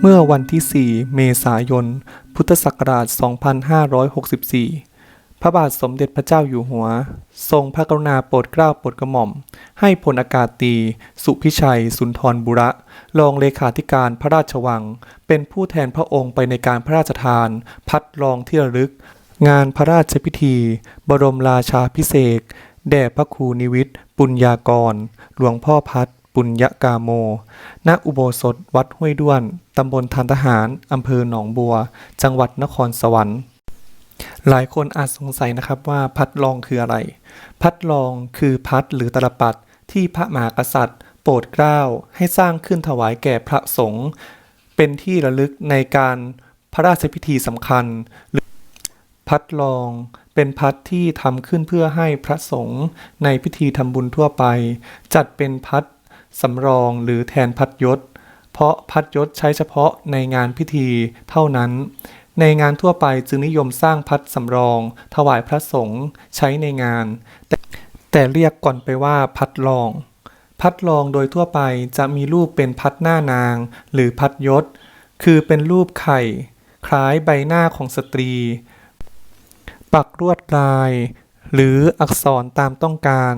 เมื่อวันที่ 4 เมษายน พุทธศักราช 2564 พระบาทสมเด็จพระเจ้าอยู่หัว ทรงพระกรุณาโปรดเกล้าโปรดกระหม่อม ให้พลอากาศตี สุพิชัย สุนทรบุระ รองเลขาธิการพระราชวัง เป็นผู้แทนพระองค์ไปในการพระราชทาน พัดรองที่ระลึก งานพระราชพิธี บรมราชาพิเศษแด่พระครูนิวิทย์ ปุญญากร หลวงพ่อพัด ปุญญกาโม ณ อุโบสถวัดห้วยด้วน ตำบลทานทหาร อำเภอหนองบัว จังหวัดนครสวรรค์ หลายคนอาจสงสัยนะครับว่าพัดลองคืออะไร พัดลองคือพัดหรือตลปัดที่พระมหากษัตริย์ โปรดเกล้าให้สร้างขึ้นถวายแก่พระสงฆ์เป็นที่ระลึกในการพระราชพิธีสำคัญ พัดลองเป็นพัดที่ทำขึ้นเพื่อให้พระสงฆ์ในพิธีทำบุญทั่วไป จัดเป็นพัด สำรองหรือแทนพัดยศ เพราะพัดยศใช้เฉพาะในงานพิธีเท่านั้น ในงานทั่วไปจึงนิยมสร้างพัดสำรอง ถวายพระสงฆ์ใช้ในงาน แตแต่เรียกก่อนไปว่าพัดลอง พัดลองโดยทั่วไปจะมีรูปเป็นพัดหน้านาง หรือพัดยศ คือเป็นรูปไข่ คล้ายใบหน้าของสตรี ปักลวดลาย หรืออักษรตามต้องการ